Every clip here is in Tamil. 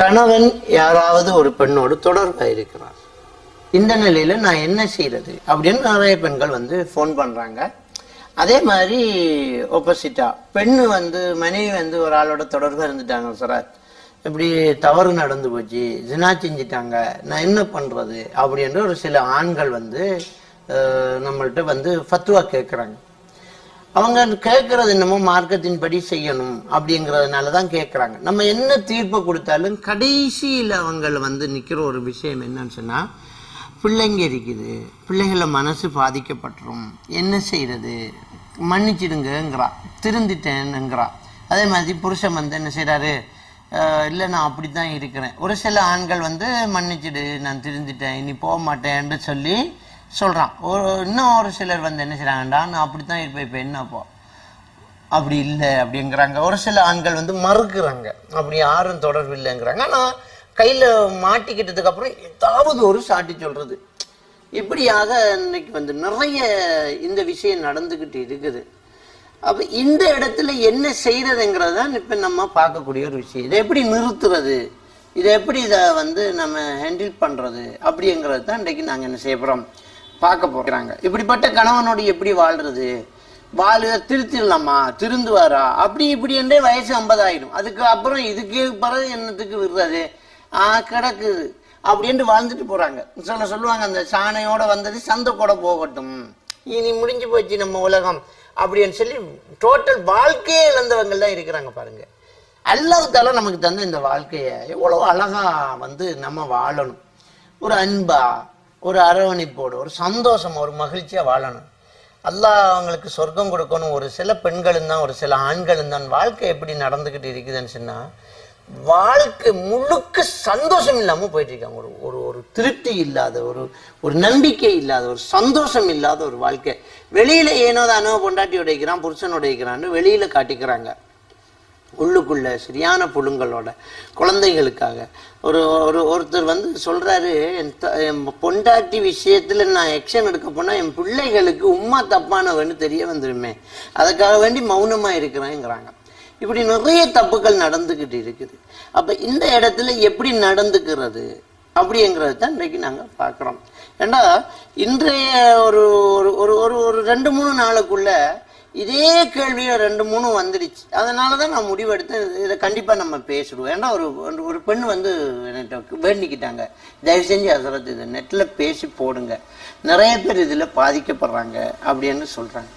கணவன் யாராவது ஒரு பெண்ணோடு தொடர்பாக இருக்கிறார். இந்த நிலையில் நான் என்ன செய்கிறது அப்படின்னு நிறைய பெண்கள் வந்து ஃபோன் பண்ணுறாங்க அதே மாதிரி ஆப்போசிட்டா பெண்ணு வந்து மனைவி வந்து ஒரு ஆளோட தொடர்பாக இருந்துட்டாங்க சார் இப்படி தவறு நடந்து போச்சு ஜினா செஞ்சிட்டாங்க நான் என்ன பண்ணுறது அப்படின்ற ஒரு சில ஆண்கள் வந்து நம்மள்கிட்ட வந்து ஃபத்துவா கேட்குறாங்க அவங்க கேட்கறது என்னமோ மார்க்கத்தின் படி செய்யணும் அப்படிங்கிறதுனால தான் கேட்குறாங்க நம்ம என்ன தீர்ப்பு கொடுத்தாலும் கடைசியில் அவங்க வந்து நிற்கிற ஒரு விஷயம் என்னன்னு சொன்னால் பிள்ளைங்க இருக்குது பிள்ளைகளை மனசு பாதிக்கப்பட்டுரும். என்ன செய்கிறது மன்னிச்சிடுங்கிறான் திருந்திட்டேனுங்கிறா அதே மாதிரி புருஷன் வந்து என்ன செய்கிறாரு இல்லை நான் அப்படி தான் இருக்கிறேன். ஒரு சில ஆண்கள் வந்து மன்னிச்சிடு நான் திருந்திட்டேன் இனி போக மாட்டேன்னு சொல்லி சொல்கிறான் ஒரு இன்னும் ஒரு சிலர் வந்து என்ன செய்கிறாங்கடா நான் அப்படி தான் இருப்பேன் இப்போ என்னப்போ அப்படி இல்லை அப்படிங்கிறாங்க. ஒரு சில ஆண்கள் வந்து மறுக்கிறாங்க. அப்படி யாரும் தொடர்பு இல்லைங்கிறாங்க. ஆனால் கையில் மாட்டிக்கிட்டதுக்கு அப்புறம் ஏதாவது ஒரு சாட்டி சொல்கிறது இப்படியாக இன்னைக்கு வந்து நிறைய இந்த விஷயம் நடந்துக்கிட்டு இருக்குது. அப்போ இந்த இடத்துல என்ன செய்கிறதுங்கிறது தான் இப்போ நம்ம பார்க்கக்கூடிய ஒரு விஷயம். இதை எப்படி நிறுத்துறது? இதை எப்படி இதை வந்து நம்ம ஹேண்டில் பண்ணுறது அப்படிங்கிறது தான் இன்றைக்கு நாங்கள் என்ன செய்ய போகிறோம் பார்க்க போகிறாங்க. இப்படிப்பட்ட கணவனோடு எப்படி வாழ்றது? வாழ திருத்திடலாமா? திருந்துவாரா? அப்படி இப்படி என்றே வயசு ஐம்பதாயிடும். அதுக்கு அப்புறம் இதுக்கு பிறகு என்னத்துக்கு விடுறது? ஆ கிடக்குது. அப்படின்ட்டு வாழ்ந்துட்டு போகிறாங்க சொல்ல சொல்லுவாங்க அந்த சாணையோட வந்தது சந்தை கூட போகட்டும். இனி முடிஞ்சு போச்சு நம்ம உலகம். அப்படின்னு சொல்லி டோட்டல் வாழ்க்கையே இழந்தவங்க தான் இருக்கிறாங்க பாருங்க. அல்லாவுத்தால நமக்கு தந்த இந்த வாழ்க்கையை எவ்வளோ அழகா வந்து நம்ம வாழணும். ஒரு அன்பா ஒரு அரவணைப்போடு ஒரு சந்தோஷம் ஒரு மகிழ்ச்சியாக வாழணும். அல்லாஹ் அவங்களுக்கு சொர்க்கம் கொடுக்கணும். ஒரு சில பெண்களும் தான் ஒரு சில ஆண்களும் தான் வாழ்க்கை எப்படி நடந்துக்கிட்டு இருக்குதுன்னு சொன்னால் வாழ்க்கை முழுக்க சந்தோஷம் இல்லாமல் போயிட்டுருக்காங்க ஒரு ஒரு ஒரு திருப்தி இல்லாத ஒரு ஒரு நம்பிக்கை இல்லாத ஒரு சந்தோஷம் இல்லாத ஒரு வாழ்க்கை. வெளியில் ஏனோ தானோ பொண்டாட்டி உடைக்கிறான் புருஷன் உடைக்கிறான்னு வெளியில் காட்டிக்கிறாங்க. உள்ளுக்குள்ள சரியான புழுங்களோட குழந்தைகளுக்காக. ஒரு ஒரு ஒருத்தர் வந்து சொல்றாரு என் த- என் பொண்டாட்டி விஷயத்துல நான் எக்ஷன் எடுக்க போனால் என் பிள்ளைகளுக்கு உம்மா தப்பானவன்னு தெரிய வந்துருமே. அதுக்காக வேண்டி மௌனமா இருக்கிறேங்கிறாங்க. இப்படி நிறைய தப்புகள் நடந்துக்கிட்டு இருக்குது. அப்போ இந்த இடத்துல எப்படி நடந்துக்கிறது? அப்படிங்கிறது தான் இன்றைக்கு நாங்கள் பார்க்குறோம். ஏன்னா இன்றைய ஒரு ஒரு ஒரு ஒரு ஒரு ரெண்டு மூணு நாளுக்குள்ள இதே கேள்வியும் ரெண்டு மூணு வந்துடுச்சு. அதனால தான் நான் முடிவெடுத்து இதை கண்டிப்பாக நம்ம பேசுவோம் ஏன்னா ஒரு ஒரு- ஒரு பெண் வந்து என்கிட்ட வேண்டிக்கிட்டாங்க. தயவு செஞ்சு அசரத்து இதை நெட்டில் பேசி போடுங்க. நிறைய பேர் இதில் பாதிக்கப்படுறாங்க அப்படின்னு சொல்கிறாங்க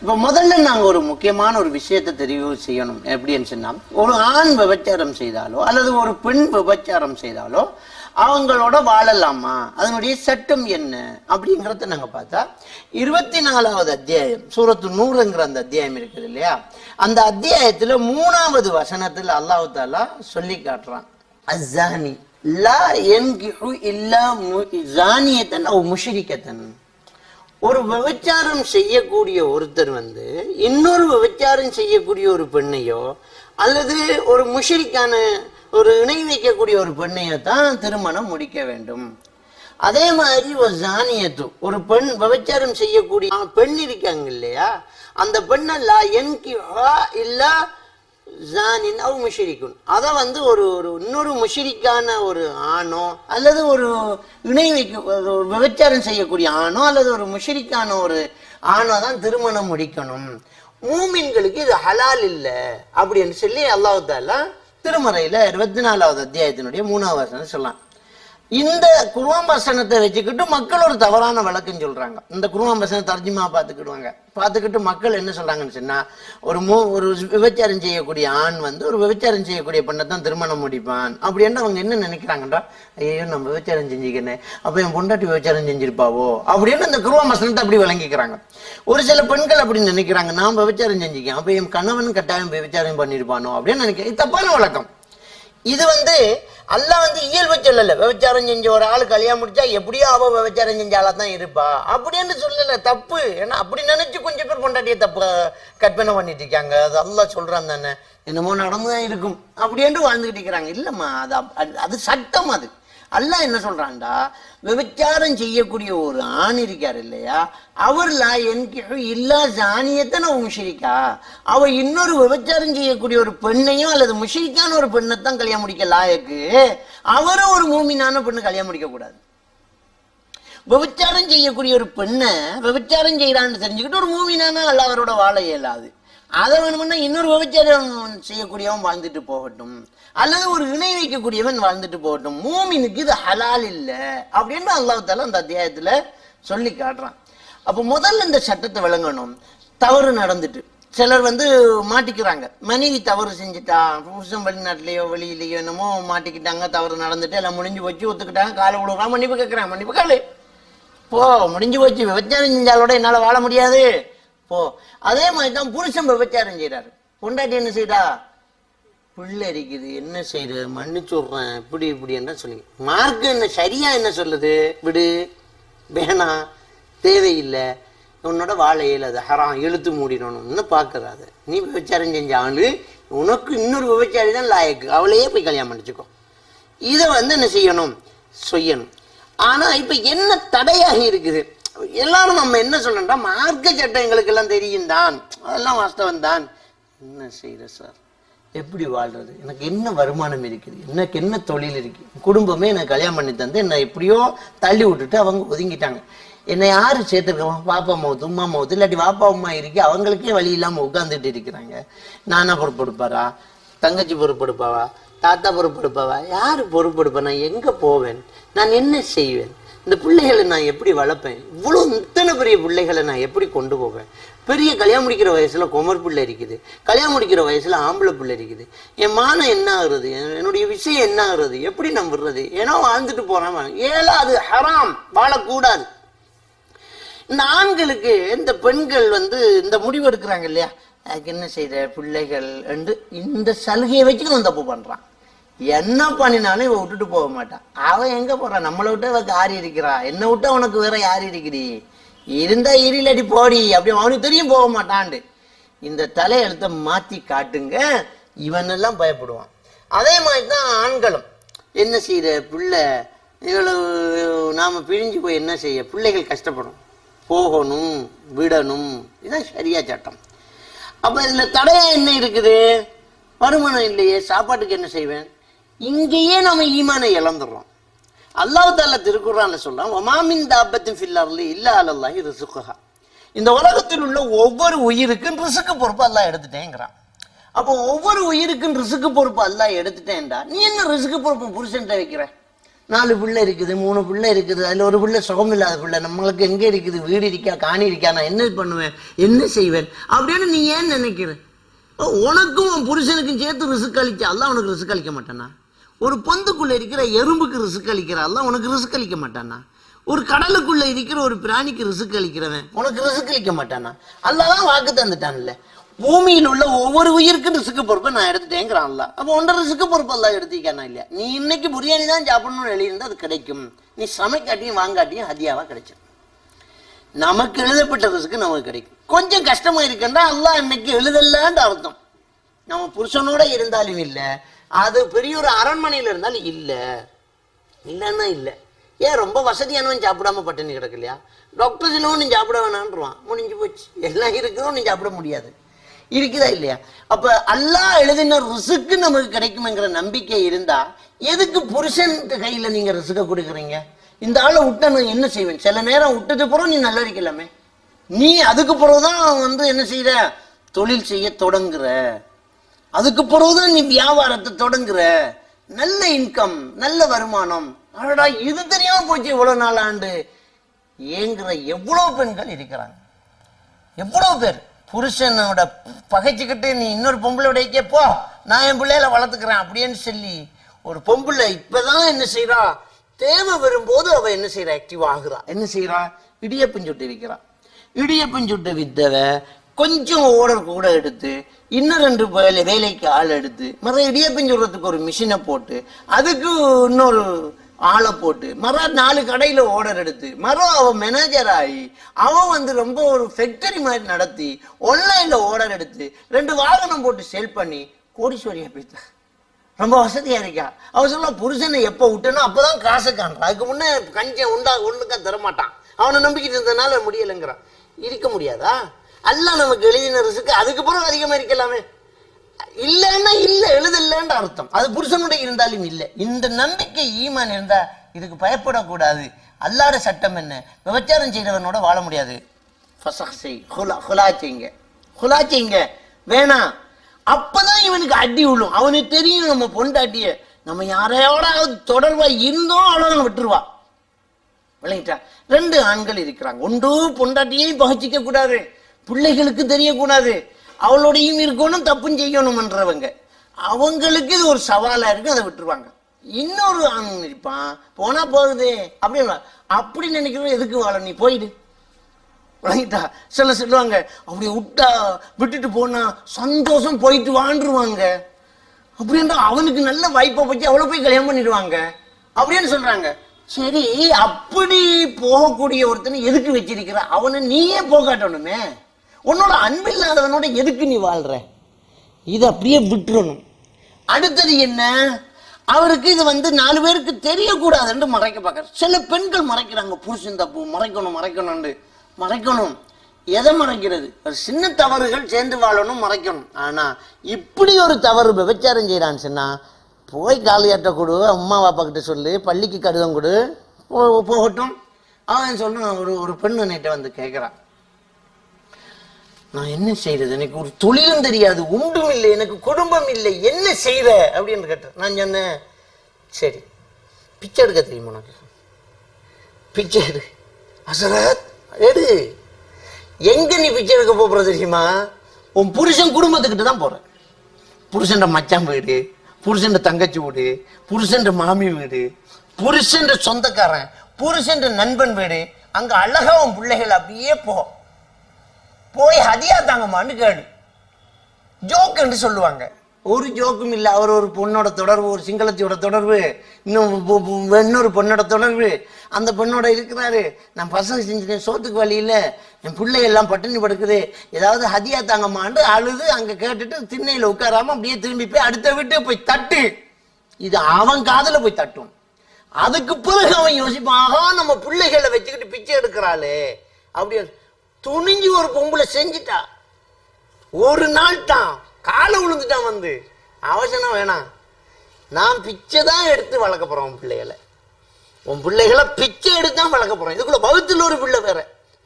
இப்போ முதல்ல நாங்கள் ஒரு முக்கியமான ஒரு விஷயத்தை தெரிவு செய்யணும். எப்படின்னு சொன்னால் ஒரு ஆண் விபச்சாரம் செய்தாலோ அல்லது ஒரு பெண் விபச்சாரம் செய்தாலோ அவங்களோட வாழலாமா? அதனுடைய சட்டம் என்ன? அப்படிங்கிறத நாங்கள் பார்த்தா இருபத்தி நாலாவது அத்தியாயம் சூரத்து நூறுங்கிற அந்த அத்தியாயம் இருக்குது இல்லையா? அந்த அத்தியாயத்தில் மூணாவது வசனத்தில் அல்லாஹு தாலா சொல்லி காட்டுறான். அசானி லா என்கிஹு இல்லா ஜானியத்தன் அவ் முஷிரிக்கத்தன். ஒரு விபச்சாரம் செய்யக்கூடிய ஒருத்தர் வந்து இன்னொரு விபச்சாரம் செய்யக்கூடிய ஒரு பெண்ணையோ அல்லது ஒரு முஷிரிக்கான ஒரு இணை வைக்கக்கூடிய ஒரு பெண்ணையத்தான் திருமணம் முடிக்க வேண்டும். அதே மாதிரி ஒரு ஜானியத்து ஒரு பெண் விபச்சாரம் செய்யக்கூடிய பெண் இருக்காங்க இல்லையா? அந்த பெண்ணல்லா லா என்கி இல்லா ஜானின் அவ் அதை வந்து ஒரு ஒரு இன்னொரு முஷிரிக்கான ஒரு ஆணோ அல்லது ஒரு இணை வைக்க ஒரு விபச்சாரம் செய்யக்கூடிய ஆணோ அல்லது ஒரு முஷிரிக்கான ஒரு ஆணோ தான் திருமணம் முடிக்கணும். மூமின்களுக்கு இது ஹலால் இல்லை அப்படின்னு சொல்லி அல்லாஹாலாம் திருமறையில் இருபத்தி நாலாவது அத்தியாயத்தினுடைய மூணாவது வசனம் சொல்லலாம். இந்த குருவாம்பசனத்தை வச்சுக்கிட்டு மக்கள் ஒரு தவறான விளக்குன்னு சொல்றாங்க. இந்த குருவாம் தர்ஜிமா பார்த்துக்கிடுவாங்க. பார்த்துக்கிட்டு மக்கள் என்ன சொல்றாங்கன்னு சொன்னா ஒரு மூ ஒரு விபச்சாரம் செய்யக்கூடிய ஆண் வந்து ஒரு விபச்சாரம் செய்யக்கூடிய பெண்ணை தான் திருமணம் முடிப்பான். அப்படின்னு அவங்க என்ன நினைக்கிறாங்கடா ஐயோ நம்ம விபச்சாரம் செஞ்சுக்கணும் அப்ப என் பொண்டாட்டி விபச்சாரம் செஞ்சிருப்பாவோ? அப்படின்னு அந்த குருவாம்பசனத்தை அப்படி விளங்கிக்கிறாங்க. ஒரு சில பெண்கள் அப்படி நினைக்கிறாங்க நான் விபச்சாரம் செஞ்சுக்கேன் அப்ப என் கணவன் கட்டாயம் விபச்சாரம் பண்ணிருப்பானோ? அப்படின்னு நினைக்கிறேன். தப்பான வழக்கம். இது வந்து அல்லாஹ் வந்து இயல்பு சொல்லலை. விபச்சாரம் செஞ்ச ஒரு ஆள் கல்யாணம் முடிச்சா எப்படியோ அவ விபச்சாரம் செஞ்சாலா தான் இருப்பா. அப்படின்னு சொல்லலை. தப்பு. ஏன்னா அப்படி நினைச்சு கொஞ்சம் பேர் பொண்டாட்டியை தப்பு கற்பனை பண்ணிட்டு இருக்காங்க. அது அல்லா சொல்றான் தானே. என்னமோ நடந்துதான் இருக்கும். அப்படின்ட்டு வாழ்ந்துகிட்டு இருக்கிறாங்க. இல்லைம்மா அது அது- அது சட்டம் அது. அல்லாஹ் என்ன சொல்றான்டா? விபச்சாரம் செய்யக்கூடிய ஒரு ஆண் இருக்கார் இல்லையா? அவர்ல என்கிட்ட இல்லா இல்லா நான் முஷிரிக்கா. அவ இன்னொரு விபச்சாரம் செய்யக்கூடிய ஒரு பெண்ணையும் அல்லது முஷிரிக்கான ஒரு பெண்ணைத்தான் கல்யாணம் முடிக்க லாயக்கு. அவரும் ஒரு மூமினான பெண்ணு கல்யாணம் முடிக்க கூடாது. விபச்சாரம் செய்யக்கூடிய ஒரு பெண்ணை விபச்சாரம் செய்யறான்னு தெரிஞ்சுக்கிட்டு ஒரு மூமினானா அல்ல அவரோட வாழ இயலாது. அதை வேணும்னா இன்னொரு விபச்சாரம் செய்யக்கூடியவன் வாழ்ந்துட்டு போகட்டும். அல்லது ஒரு இணை வைக்கக்கூடியவன் வாழ்ந்துட்டு போகட்டும். மூமினுக்கு இது ஹலால் இல்லை. அப்படின்னு அல்லாஹால அந்த அத்தியாயத்தில் சொல்லி காட்டுறான். அப்போ முதல்ல இந்த சட்டத்தை விளங்கணும். தவறு நடந்துட்டு. சிலர் வந்து மாட்டிக்கிறாங்க. மனைவி தவறு செஞ்சுட்டா புருஷன் வெளிநாட்டிலேயோ வெளியிலேயோ என்னமோ மாட்டிக்கிட்டாங்க தவறு நடந்துட்டு எல்லாம் முடிஞ்சு போச்சு ஒத்துக்கிட்டாங்க காலை விடுறான் மன்னிப்பு கேட்குறான் மன்னிப்பு காலு போ முடிஞ்சு போச்சு விபச்சாரம் செஞ்சாலோட என்னால் வாழ முடியாது. போ. அதே மாதிரி தான் புருஷன் விபச்சாரம் செய்யறாரு பொண்டாட்டி என்ன செய்யறா பிள்ளை இருக்குது என்ன செய்யற மன்னிச்சு விட்றேன். இப்படி இப்படி என்ன சொல்லி மார்க்கு என்ன சரியா என்ன சொல்லுது? விடு. வேணாம் தேவையில்லை. உன்னோட வாழ இயலாது ஹராம். இழுத்து மூடிடணும்னு பார்க்கறாது நீ விபச்சாரம் செஞ்ச ஆளு. உனக்கு இன்னொரு விபச்சாரி தான் லாயக்கு. அவளையே போய் கல்யாணம் பண்ணிச்சுக்கோ. இதை வந்து என்ன செய்யணும்? செய்யணும். ஆனால் இப்போ என்ன தடையாக இருக்குது? எல்லாரும் நம்ம என்ன சொல்லணும்னா மார்க்க சட்டம் எங்களுக்கு எல்லாம் தெரியும் தான். அதெல்லாம் வாஸ்தவம் தான். என்ன செய்யற சார்? எப்படி வாழ்றது? எனக்கு என்ன வருமானம் இருக்குது? எனக்கு என்ன தொழில் இருக்கு? குடும்பமே எனக்கு கல்யாணம் பண்ணி தந்து என்னை எப்படியோ தள்ளி விட்டுட்டு அவங்க ஒதுங்கிட்டாங்க. என்னை யாரு சேர்த்துருக்கோம் பாப்பா மவுத்து உமா மவுத்து இல்லாட்டி வாப்பா உமா இருக்கு அவங்களுக்கே வழி இல்லாம உட்காந்துட்டு இருக்கிறாங்க. நானா பொறுப்பெடுப்பாரா? தங்கச்சி பொறுப்பெடுப்பாவா? தாத்தா பொறுப்பெடுப்பாவா? யாரு பொறுப்பெடுப்பா? நான் எங்க போவேன்? நான் என்ன செய்வேன்? இந்த பிள்ளைகளை நான் எப்படி வளர்ப்பேன்? இவ்வளோ இத்தனை பெரிய பிள்ளைகளை நான் எப்படி கொண்டு போவேன்? பெரிய கல்யாணம் முடிக்கிற வயசுல குமர் பிள்ளை இருக்குது. கல்யாணம் முடிக்கிற வயசுல ஆம்பளை பிள்ளை இருக்குது. என் மானம் என்ன ஆகுறது? என்னுடைய விஷயம் என்ன ஆகுறது? எப்படி நம்புறது ஏன்னா வாழ்ந்துட்டு போறேன் ஏழா அது ஹராம். வாழக்கூடாது. இந்த ஆண்களுக்கு இந்த பெண்கள் வந்து இந்த முடிவு எடுக்கிறாங்க இல்லையா? அதுக்கு என்ன செய்த? பிள்ளைகள் என்று இந்த சலுகையை வச்சுக்கணும் தப்பு பண்றான். என்ன பண்ணினாலும் இவ விட்டுட்டு போக மாட்டான் அவன் எங்க போறான் நம்மளை விட்டு அவன் காரி இருக்கிறா. என்ன விட்டு அவனுக்கு வேற யார் இருக்கிறீ இருந்தா இரிலடி போடி. அப்படி அவனுக்கு தெரியும் போக மாட்டான்டு இந்த தலையெழுத்தை மாத்தி காட்டுங்க. இவன் எல்லாம் பயப்படுவான். அதே மாதிரி தான் ஆண்களும். என்ன செய்யற? பிள்ளை இவ்வளவு நாம பிரிஞ்சு போய் என்ன செய்ய? பிள்ளைகள் கஷ்டப்படும். போகணும் விடணும். இதான் சரியா சட்டம். அப்ப இதுல தடையா என்ன இருக்குது? வருமானம் இல்லையே. சாப்பாட்டுக்கு என்ன செய்வேன்? இங்கேயே நம்ம ஈமானை இழந்துடுறோம் அல்லாஹ் தால திருக்குறான்ல சொல்றான் ஒமாமின் தாபத்தின் ஃபில்லர்லி இல்லா அல்லாஹி ரிசுக்குஹா. இந்த உலகத்தில் உள்ள ஒவ்வொரு உயிருக்கும் ரிசுக்கு பொறுப்பு அல்லாஹ் எடுத்துட்டேங்கிறான். அப்போ ஒவ்வொரு உயிருக்கும் ரிசுக்கு பொறுப்பு அல்லாஹ் எடுத்துட்டேன்டா நீ என்ன ரிசுக்கு பொறுப்பு புருஷன்ட்ட வைக்கிற? நாலு பிள்ளை இருக்குது மூணு பிள்ளை இருக்குது அதுல ஒரு பிள்ளை சுகம் இல்லாத பிள்ளை நம்மளுக்கு எங்க இருக்குது வீடு இருக்கா காணி இருக்கா நான் என்ன பண்ணுவேன் என்ன செய்வேன்? அப்படின்னு நீ ஏன் நினைக்கிற? உனக்கும் உன் புருஷனுக்கும் சேர்த்து ரிசுக்கு அளிச்சா அல்லாஹ் உனக்கு ரிசுக்கு அளிக்க மாட்டானா? ஒரு பொந்துக்குள்ள இருக்கிற எறும்புக்கு ரிசுக்கு அளிக்கிறாள் உனக்கு ரிசுக்கு அளிக்க மாட்டானா? ஒரு கடலுக்குள்ள இருக்கிற ஒரு பிராணிக்கு ரிசுக்கு அளிக்கிறவன் உனக்கு ரிசுக்கு அளிக்க மாட்டானா? அல்லாதான் வாக்கு தந்துட்டான்ல. பூமியில் உள்ள ஒவ்வொரு உயிருக்கும் ரிசுக்கு பொறுப்பை நான் எடுத்துட்டேங்கிறான் அப்போ ஒன்றரை ரிசுக்கு பொறுப்பு எல்லாம் எடுத்துக்கானா இல்லையா? நீ இன்னைக்கு பிரியாணி தான் சாப்பிடணும்னு எழுதியிருந்தா அது கிடைக்கும். நீ சமைக்காட்டியும் வாங்காட்டியும் ஹதியாவாக கிடைச்சிடும் நமக்கு எழுதப்பட்ட ரிசுக்கு நமக்கு கிடைக்கும். கொஞ்சம் கஷ்டமா இருக்குன்னா அல்லாஹ் இன்னைக்கு எழுதலான்ற அர்த்தம். நம்ம புருஷனோட இருந்தாலும் இல்லை அது பெரிய ஒரு அரண்மனையில் இருந்தாலும் இல்லை. இல்லைன்னா இல்லை. ஏன் ரொம்ப வசதியானவன் சாப்பிடாம பட்டினி கிடக்கு இல்லையா டாக்டர் சின்னவன் நீ சாப்பிட வேணான்றான் முடிஞ்சு போச்சு. எல்லாம் இருக்கிறோம் நீ சாப்பிட முடியாது. இருக்குதா இல்லையா? அப்ப அல்லாஹ் எழுதின ரிசுக்கு நமக்கு கிடைக்கும்ங்கிற நம்பிக்கை இருந்தா எதுக்கு புருஷன் கையில நீங்க ரிசுக்க கொடுக்குறீங்க? இந்த ஆளை விட்ட நான் என்ன செய்வேன்? சில நேரம் விட்டது பிறகு நீ நல்லா இருக்கலாமே. நீ அதுக்கு பிறகுதான் வந்து என்ன செய்யற தொழில் செய்ய தொடங்குற. அதுக்கு பிறகுதான் நீ வியாபாரத்தை தொடங்குற. நல்ல இன்கம் நல்ல வருமானம். அடடா இது தெரியாம போச்சு இவ்வளவு நாள் ஆண்டு. ஏங்குற எவ்வளவு பெண்கள் இருக்கிறாங்க. எவ்வளவு பேர். புருஷனோட பகைச்சுக்கிட்டு நீ இன்னொரு பொம்பளை போ. நான் என் பிள்ளையில வளர்த்துக்கிறேன் அப்படின்னு சொல்லி ஒரு பொம்பளை இப்பதான் என்ன செய்யறா தேவை வரும்போது அவ என்ன செய்யறா ஆக்டிவ் ஆகுறா. என்ன செய்யறா இடியப்பம் சுட்டு விற்கிறா. இடியப்பம் சுட்டு வித்தவ கொஞ்சம் ஓடர் கூட எடுத்து இன்னும் ரெண்டு வேலை வேலைக்கு ஆள் எடுத்து மற இடியப்பம் சொல்றதுக்கு ஒரு மிஷினை போட்டு அதுக்கு இன்னொரு ஆளை போட்டு மறு நாலு கடையில் ஓர்டர் எடுத்து மறு அவன் மேனேஜர் ஆகி அவன் வந்து ரொம்ப ஒரு ஃபேக்டரி மாதிரி நடத்தி ஆன்லைனில் ஓர்டர் எடுத்து ரெண்டு வாகனம் போட்டு சேல் பண்ணி கோடீஸ்வரியா போயிட்டான். ரொம்ப வசதியாக இருக்கா? அவன் சொல்ல புருஷனை எப்போ விட்டனோ அப்பதான் காசை காண்றான். அதுக்கு முன்னே கஞ்சம் உண்டா ஒன்றுக்கா தரமாட்டான். அவனை நம்பிக்கிட்டு இருந்தனால முடியலைங்கிறான். இருக்க முடியாதா? அல்லாஹ் நமக்கு எழுதின ரிசுக்கு அதுக்கு பிறகு அதிகமா இருக்கலாமே. இல்லைன்னா இல்லை எழுதலன்ற அர்த்தம். அது புருஷனுடைய இருந்தாலும் இல்லை. இந்த நம்பிக்கை ஈமான் இருந்தால் இதுக்கு பயப்படக்கூடாது. அல்லாட சட்டம் என்ன? விபச்சாரம் செய்கிறவனோட வாழ முடியாது. செய். ஹுலா ஹுலா செய்யுங்க. ஹுலா செய்யுங்க. வேணாம் அப்பதான் இவனுக்கு அடி விழும். அவனுக்கு தெரியும் நம்ம பொண்டாட்டிய. நம்ம யாரையோடாவது தொடர்பா இருந்தோம் அவ்வளோ விட்டுருவா. விளங்கிட்டா? ரெண்டு ஆண்கள் இருக்கிறாங்க. ஒன்று பொண்டாட்டியையும் பகச்சிக்க கூடாது பிள்ளைகளுக்கு தெரியக்கூடாது. அவளோடையும் இருக்கணும் தப்பும் செய்யணும்ன்றவங்க. அவங்களுக்கு இது ஒரு சவாலா இருக்கு அதை விட்டுருவாங்க. இன்னொரு ஆண் நினைப்பான் போனா போகுது அப்படின்னு அப்படி நினைக்கிறவன் எதுக்கு வாழ நீ போயிடு. விளங்கிட்டா சில சொல்லுவாங்க அப்படி விட்டா விட்டுட்டு போனா சந்தோஷம் போயிட்டு வாழ்ந்துருவாங்க அப்படின்றா அவனுக்கு நல்ல வாய்ப்பை பற்றி அவ்வளோ போய் கல்யாணம் பண்ணிடுவாங்க. அப்படின்னு சொல்றாங்க. சரி அப்படி போகக்கூடிய ஒருத்தனை எதுக்கு வச்சிருக்கிற? அவனை நீயே போகாட்டணுமே. உன்னோட அன்பில்லாதவனோட எதுக்கு நீ வாழ்ற? இதை அப்படியே விட்டுறணும். அடுத்தது என்ன? அவருக்கு இது வந்து நாலு பேருக்கு தெரியக்கூடாதுன்னு மறைக்க பார்க்கற சில பெண்கள் மறைக்கிறாங்க. புருஷன் தப்பு மறைக்கணும் மறைக்கணும்னு. மறைக்கணும். எதை மறைக்கிறது? ஒரு சின்ன தவறுகள் சேர்ந்து வாழணும் மறைக்கணும். ஆனா இப்படி ஒரு தவறு விபச்சாரம் செய்கிறான்னு சொன்னா போய் காலியாட்ட கொடு அம்மா பாப்பா கிட்ட சொல்லு பள்ளிக்கு கடிதம் கொடு போ- போகட்டும். அவன் சொல்றான் ஒரு ஒரு பெண்ணு நேற்று வந்து கேட்குறான் நான் என்ன செய்யறது எனக்கு ஒரு தொழிலும் தெரியாது உண்டும் இல்லை எனக்கு குடும்பம் இல்லை என்ன செய்கிற அப்படின்னு கேட்டேன். நான் சொன்னேன் சரி பிச்சை எடுக்க தெரியுமா உனக்கு? பிச்சை எடு. அசரத் எடு. எங்க நீ பிச்சை எடுக்க போகிற தெரியுமா? உன் புருஷன் குடும்பத்துக்கிட்ட தான் போகிறேன் புருஷன் மச்சான் வீடு புருஷன் தங்கச்சி வீடு புருஷன் மாமி வீடு புருஷன் சொந்தக்காரன் புருஷன் நண்பன் வீடு அங்கே அழகாக உன் பிள்ளைகள் அப்படியே போ போய் ஹதியா தாங்கம்மான்னு கேடு ஜோக்குன்னு சொல்லுவாங்க. ஒரு ஜோக்கும் இல்லை அவர் ஒரு பொண்ணோட தொடர்பு ஒரு சிங்களத்தியோட தொடர்பு இன்னும் இன்னொரு பொண்ணோட தொடர்பு. அந்த பொண்ணோட இருக்கிறாரு. நான் பசங்க செஞ்சேன் சோத்துக்கு வழி இல்லை. என் பிள்ளையெல்லாம் பட்டினி படுக்குது. ஏதாவது ஹதியா தாங்கம்மான்னு அழுது அங்கே கேட்டுட்டு திண்ணையில் உட்காராம அப்படியே திரும்பி போய் அடுத்த வீட்டு போய் தட்டு. இது அவன் காதில் போய் தட்டும். அதுக்கு பிறகு அவன் யோசிப்பான் ஆஹா நம்ம பிள்ளைகளை வச்சுக்கிட்டு பிச்சை எடுக்கிறாளே. அப்படி துணிஞ்சு ஒரு பொம்பளை செஞ்சிட்டா ஒரு நாள் தான் காலை விழுந்துட்டான் வந்து அவசரம் வேணாம். நான் பிச்சை தான் எடுத்து வளர்க்க போகிறோம் உன் பிள்ளைகளை. உன் பிள்ளைகளை பிச்சை எடுத்து தான் வளர்க்க போகிறோம் இதுக்குள்ளே பௌத்தில் ஒரு பிள்ளை வேற.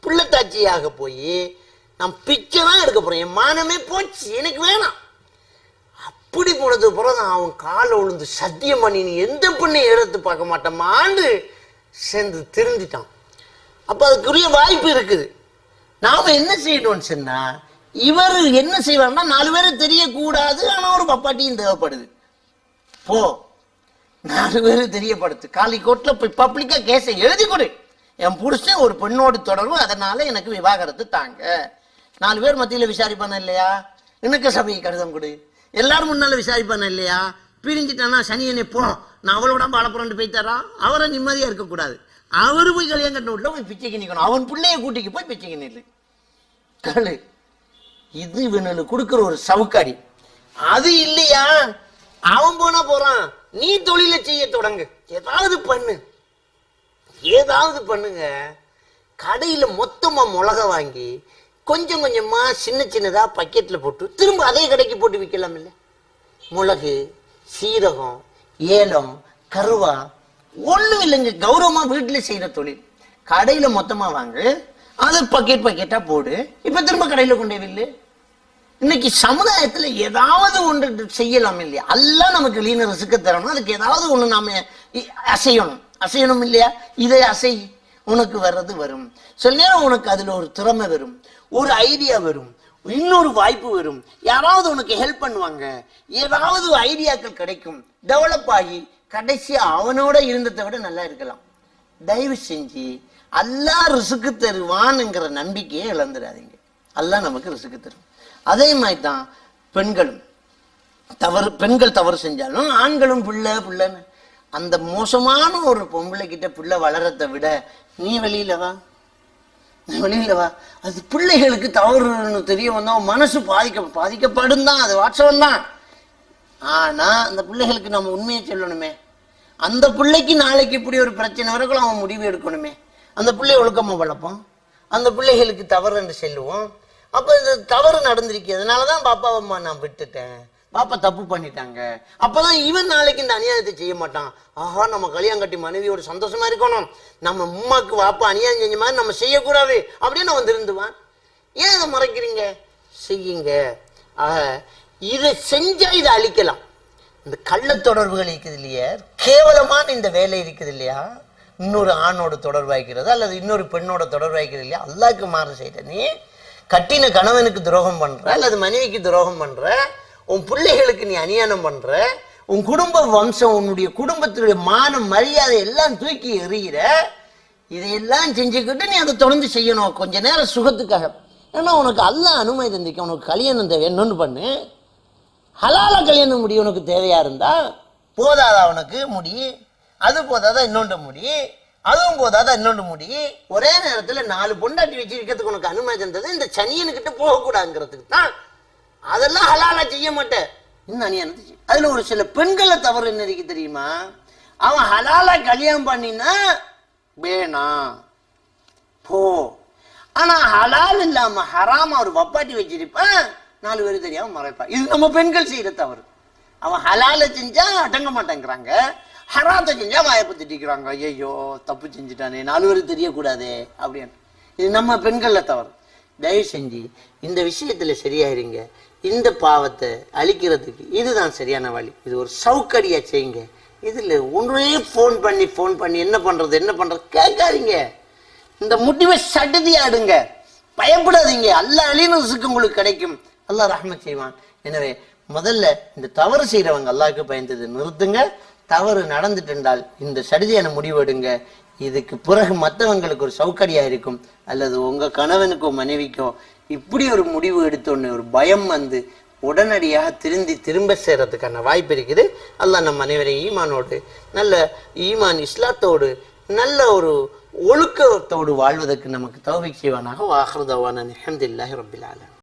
பிள்ளைத்தாச்சியாக போய் நான் பிச்சை தான் எடுக்க போகிறோம் என் மானமே போச்சு எனக்கு வேணாம். அப்படி போனது பிறகு அவன் காலை விழுந்து சத்தியம் பண்ணி நீ எந்த பெண்ணையும் எடுத்து பார்க்க மாட்டேமான்னு சேர்ந்து திருந்திட்டான். அப்போ அதுக்குரிய வாய்ப்பு இருக்குது. நாம என்ன செய்யணும்னு சொன்னா இவர் என்ன செய்வார்னா நாலு பேரும் தெரியக்கூடாது ஆனா ஒரு பப்பாட்டியும் தேவைப்படுது. போ. நாலு பேரும் தெரியப்படுத்து. காலிக்கோட்ல போய் பப்ளிக்கா கேஸை எழுதி கொடு. என் புருஷன் ஒரு பெண்ணோடு தொடர்பு அதனால எனக்கு விவாகரத்து தாங்க. நாலு பேர் மத்தியில விசாரிப்பான இல்லையா? இணக்க சபையை கடிதம் கொடு. எல்லாரும் முன்னால விசாரிப்பான இல்லையா? பிரிஞ்சிட்டானா சனியனை போ. நான் அவளோட வாழப்புறன்ட்டு போய் தரான் அவரை நிம்மதியா இருக்கக்கூடாது. அவரு போய் கல்யாணம் கட்டின வீட்டுல போய் பிச்சைக்கு நிற்கணும் அவன் பிள்ளைய கூட்டிக்கு போய் பிச்சைக்கு நில்லு. கழு இது இவனுக்கு கொடுக்குற ஒரு சவுக்காடி. அது இல்லையா? அவன் போனா போறான். நீ தொழிலை செய்ய தொடங்கு. ஏதாவது பண்ணு. ஏதாவது பண்ணுங்க. கடையில மொத்தமா மிளகா வாங்கி கொஞ்சம் கொஞ்சமா சின்ன சின்னதா பக்கெட்ல போட்டு திரும்ப அதே கடைக்கு போட்டு விற்கலாம் இல்ல மிளகு சீரகம் ஏலம் கருவா ஒண்ணும் இல்லைங்க. கௌரவமா வீட்டுல செய்யற தொழில். கடையில மொத்தமா வாங்கு. அது பக்கெட் பக்கெட்டா போடு. இப்ப திரும்ப கடையில கொண்டே வில்லு இன்னைக்கு சமுதாயத்துல ஏதாவது ஒன்று செய்யலாம் இல்லையா? எல்லாம் நமக்கு லீன ரிசுக்க தரணும். அதுக்கு ஏதாவது ஒண்ணு நாம இ- அசையணும். அசையணும் இல்லையா? இதை அசை. உனக்கு வர்றது வரும். சில நேரம் உனக்கு அதுல ஒரு திறமை வரும். ஒரு ஐடியா வரும். இன்னொரு வாய்ப்பு வரும். யாராவது உனக்கு ஹெல்ப் பண்ணுவாங்க. ஏதாவது ஐடியாக்கள் கிடைக்கும். டெவலப் ஆகி கடைசியா அவனோட இருந்ததை விட நல்லா இருக்கலாம். தயவு செஞ்சு அல்லாஹ் ரிசுக்கு தருவான்ங்கிற நம்பிக்கையை இழந்துடாதீங்க. அல்லாஹ் நமக்கு ரிசுக்கு தரும். அதே மாதிரி தான் பெண்களும். தவறு பெண்கள் தவறு செஞ்சாலும் ஆண்களும் பிள்ளை பிள்ளைன்னு. அந்த மோசமான ஒரு பொம்பளை கிட்ட பிள்ளை வளரத்தை விட நீ வெளியில வா. நீ வெளியில வா. அது பிள்ளைகளுக்கு தவறுன்னு தெரிய வந்தா மனசு பாதிக்க பாதிக்கப்படும் தான். அது வாட்சவம் தான். ஆனா அந்த பிள்ளைகளுக்கு நம்ம உண்மையை சொல்லணுமே. அந்த பிள்ளைக்கு நாளைக்கு இப்படி ஒரு பிரச்சனை வரைக்கும் அவன் முடிவு எடுக்கணுமே. அந்த பிள்ளைய ஒழுக்கமாக வளர்ப்போம். அந்த பிள்ளைகளுக்கு தவறு என்று செல்லுவோம். அப்போ இந்த தவறு நடந்திருக்கு அதனாலதான் பாப்பா அம்மா நான் விட்டுட்டேன். பாப்பா தப்பு பண்ணிட்டாங்க. அப்போதான் இவன் நாளைக்கு இந்த அநியாயத்தை செய்ய மாட்டான். ஆஹா நம்ம கல்யாணம் கட்டி மனைவியோட சந்தோஷமா இருக்கணும். நம்ம அம்மாக்கு வாப்பா அநியாயம் செஞ்ச மாதிரி நம்ம செய்யக்கூடாது அப்படின்னு அவன் திருந்துவான். ஏன் இதை மறைக்கிறீங்க? செய்யுங்க. ஆக இதை செஞ்சா இதை அழிக்கலாம். இந்த கள்ள தொடர்புகள் இருக்குது இல்லையா? கேவலமான இந்த வேலை இருக்குது இல்லையா? இன்னொரு ஆணோட தொடர்பு அல்லது இன்னொரு பெண்ணோட தொடர்பு வைக்கிறது இல்லையா? அல்லாக்கு மாறு செய்த நீ கட்டின கணவனுக்கு துரோகம் பண்ற அல்லது மனைவிக்கு துரோகம் பண்ற உன் பிள்ளைகளுக்கு நீ அநியானம் பண்ற உன் குடும்ப வம்சம் உன்னுடைய குடும்பத்தினுடைய மானம் மரியாதை எல்லாம் தூக்கி எறிகிற இதையெல்லாம் செஞ்சுக்கிட்டு நீ அதை தொடர்ந்து செய்யணும். கொஞ்ச நேரம் சுகத்துக்காக. ஏன்னா உனக்கு அல்லாஹ் அனுமதி தந்திக்க உனக்கு கல்யாணம் தேவை. என்னொன்று பண்ணு. ஹலால கல்யாணம் முடி உனக்கு தேவையா இருந்தா போதாதா உனக்கு? முடி. அது போதாதா இன்னொன்று முடி? அதுவும் போதாதா இன்னொன்று முடி? ஒரே நேரத்துல நாலு பொண்டாட்டி வச்சிருக்கிறதுக்கு உனக்கு அனுமதி தந்தது இந்த சனியனுக்கிட்ட போகக்கூடாதுங்கிறதுக்கு தான். அதெல்லாம் ஹலாலா செய்ய மாட்டேன். இன்னும் அநியாயம் அதில் அதுல ஒரு சில பெண்களை தவறு என்ன இருக்கு தெரியுமா? அவன் ஹலாலா கல்யாணம் பண்ணினா வேணாம் போ. ஆனா ஹலால் இல்லாம ஹராமா ஒரு வப்பாட்டி வச்சிருப்பான் நாலு பேர் தெரியாமல் மறைப்பான் இது நம்ம பெண்கள் செய்யற தவறு. அவன் ஹலால செஞ்சா அடங்க மாட்டேங்கிறாங்க. ஹராத்தை செஞ்சா வாய்ப்பு திட்டிக்கிறாங்க ஐயோ தப்பு செஞ்சுட்டானே நாலு தெரியக்கூடாதே அப்படின்னு. இது நம்ம பெண்கள்ல தவறு. தயவு செஞ்சு இந்த விஷயத்துல சரியாயிருங்க. இந்த பாவத்தை அழிக்கிறதுக்கு இதுதான் சரியான வழி. இது ஒரு சவுக்கடியாக செய்யுங்க. இதில் ஒன்றே ஃபோன் பண்ணி ஃபோன் பண்ணி என்ன பண்றது என்ன பண்றது? கேட்காதீங்க. இந்த முடிவை சடுதியாடுங்க. பயப்படாதீங்க. அல்ல அழினசுக்கு உங்களுக்கு கிடைக்கும். அல்லாஹ் ரஹ்மத் செய்வான். எனவே முதல்ல இந்த தவறு செய்யறவங்க அல்லாவுக்கு பயந்தது நிறுத்துங்க. தவறு நடந்துட்டு இருந்தால் இந்த சடுதியான முடிவெடுங்க. இதுக்கு பிறகு மற்றவங்களுக்கு ஒரு சௌகரியா இருக்கும். அல்லது உங்க கணவனுக்கோ மனைவிக்கோ இப்படி ஒரு முடிவு எடுத்தோன்னு ஒரு பயம் வந்து உடனடியாக திருந்தி திரும்ப சேர்றதுக்கான வாய்ப்பு இருக்குது. அல்லாஹ் நம் அனைவரையும் ஈமானோடு நல்ல ஈமான் இஸ்லாத்தோடு நல்ல ஒரு ஒழுக்கத்தோடு வாழ்வதற்கு நமக்கு தௌபிக் செய்வானாக. வாஹ்ரதவான அல்ஹம்துலில்லாஹி ரப்பில் ஆலமீன்.